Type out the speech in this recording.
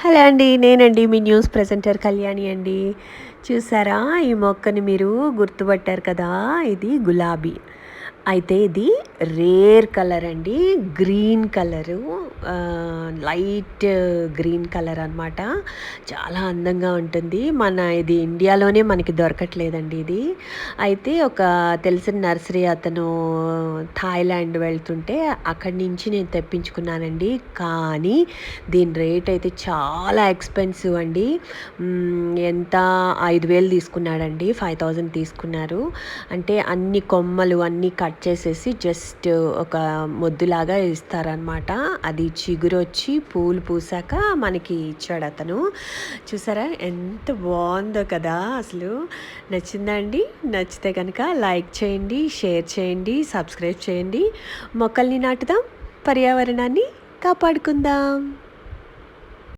Hello అండి నేనండి మీ news presenter Kalyani అండి. చూసారా? ఈ మొక్కని మీరు గుర్తుపట్టారు కదా? ఇది గులాబీ. అయితే ఇది రేర్ కలర్ అండి green colour. Light green colour అనమాట చాలా అందంగా ఉంటుంది. మన ఇది ఇండియాలోనే మనకి దొరకట్లేదండి ఇది. అయితే ఒక తెలిసిన నర్సరీ అతను థాయిలాండ్ వెళ్తుంటే అక్కడి నుంచి నేను తెప్పించుకున్నానండి. కానీ దీని రేట్ అయితే చాలా ఎక్స్పెన్సివ్ అండి. ఎంత? ఐదు వేలు తీసుకున్నాడండి. ఫైవ్ థౌజండ్ తీసుకున్నారు. అంటే అన్ని కొమ్మలు అన్నీ కట్ చేసేసి జస్ట్ ఒక మొద్దులాగా ఇస్తారనమాట అది చిగురు వచ్చి పూలు పూసాక మనకి ఇచ్చాడు అతను. చూసారా? ఎంత బాగుందో కదా అసలు. నచ్చిందా అండి నచ్చితే కనుక లైక్ చేయండి షేర్ చేయండి సబ్స్క్రైబ్ చేయండి. మొక్కల్ని నాటుదాం పర్యావరణాన్ని కాపాడుకుందాం.